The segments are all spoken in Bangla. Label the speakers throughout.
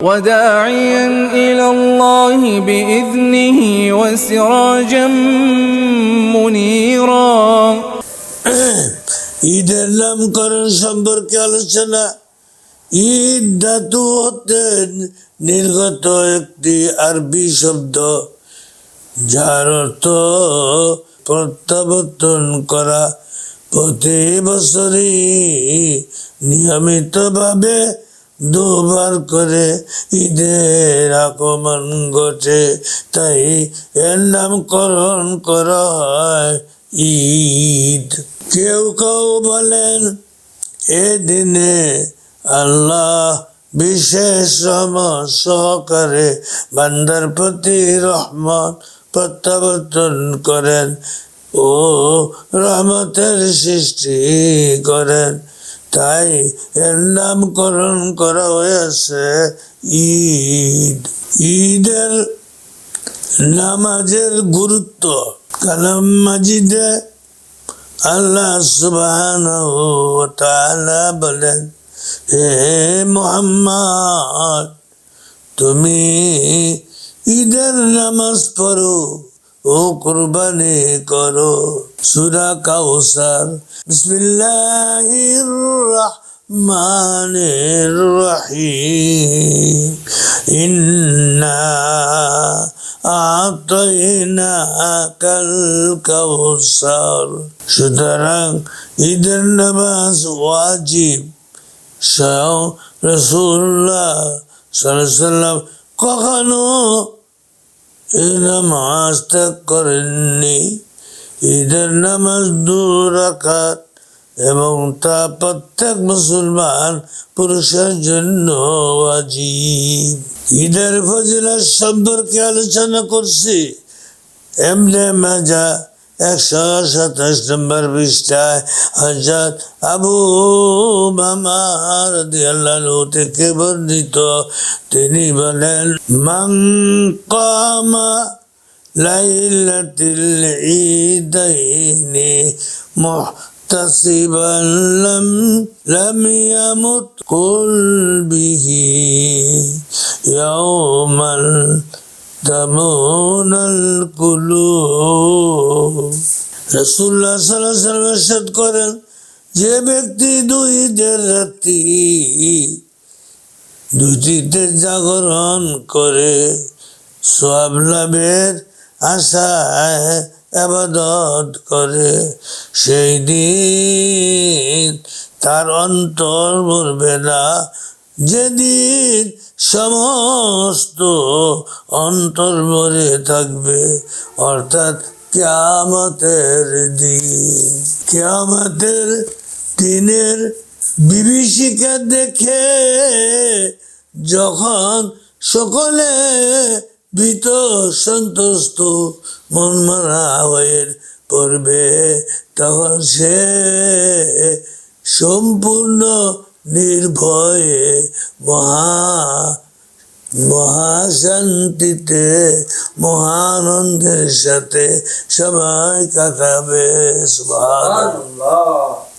Speaker 1: وداعيا إلى الله بإذنه وسراجا منيرا
Speaker 2: ঈদের নামকরণ সম্পর্কে আলোচনা ঈদ ধাতু হতে নির্গত একটি আরবি শব্দ যার অর্থ প্রত্যাবর্তন করা প্রতি বছরই নিয়মিতভাবে দুবার করে ঈদের আগমন ঘটে, তাই এর নামকরণ করা হয় ঈদ। কেউ কেউ বলেন, এ দিনে আল্লাহ বিশেষ সহকারে বান্দার প্রতি রহমত প্রত্যাবর্তন করেন ও রহমতের সৃষ্টি করেন। তাই এর নামকরণ করা হয়েছে ঈদ। ঈদের নামাজের গুরুত্ব। কালাম মাজিদে আল্লাহ তাআলা বলেন, হে মোহাম্মদ, তুমি ঈদের নামাজ পড়ো। ও কুরবানি করো সূরা কাউসার বিসমিল্লাহির রহমানির রহিম। ইন্না আতাইনাকাল কাউসার সুতরাং ঈদের নামাজ ওয়াজিব। স্বয়ং রসুল্লাহ সাল্লাম কখনো নামাজ করেননি। ঈদের নামাজ দু রাখাত এবং তা প্রত্যেক মুসলমান পুরুষের জন্য ঈদের ফজিলা সম্পর্কে আলোচনা করছি। এমনে মাজা একশো সাতাশ নম্বর পৃষ্ঠায় হজরত আবু মামার দিয়াল্লাহু থেকে বর্ণিত তিনি বলেন মান কামা লাইলাতিল ঈদাইনি محتسبا لم لم يمت قل به يوما تمون القلوب রসুল্লাহ সাল্লাহ সাল্লাম ইরশাদ করেন যে ব্যক্তি দুই ঈদের রাত্রি দুটিতে জাগরণ করে সব লাভের আশায় আবাদত করে সেই দিন তার অন্তর মরবে না যেদিন সমস্ত অন্তর মরে থাকবে, অর্থাৎ কেয়ামতের দিন, কেয়ামতের দিনের বিভীষিকা দেখে যখন সকলে ভীত সন্তুষ্ট, মন মারা হয়ে পড়বে, তখন সে সম্পূর্ণ নির্ভয়ে মহা মহাশান্তিতে মহানন্দের সাথে সবাই কাটাবে।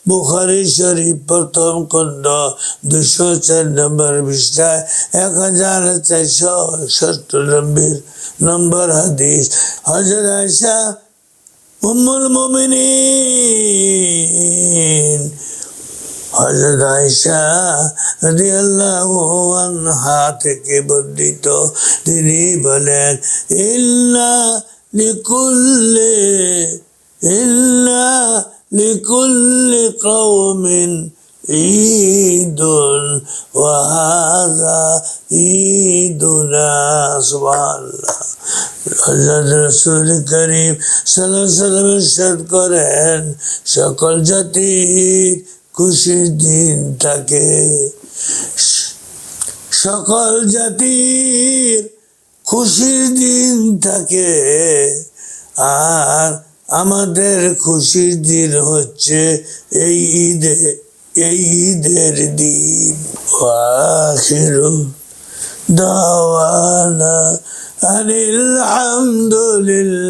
Speaker 2: বুখারি শরীফ প্রথম খণ্ড দুশো চার নম্বর পৃষ্ঠায় এক হাজার চারশো সত্তর নম্বর হাদিস। হজর আয়সা উম্মুল হজরত আয়সা রাদিয়াল্লাহু আনহা থেকে বর্ণিত। তিনি বলেন, ইল্লা লিকুল্লি ইল্লা লিকুল্লি কওমিন ঈদুন ওয়া হাযা ঈদুনা সুবহানাল্লাহ। হযরত রাসূল করিম করেন, সকল জাতির খুশির দিন থাকে সকল জাতির খুশির দিন থাকে আর আমাদের খুশির দিন হচ্ছে এই ঈদে, এই ঈদের দিন। আখিরু দাওয়ানা আনিল হামদুলিল্লাহি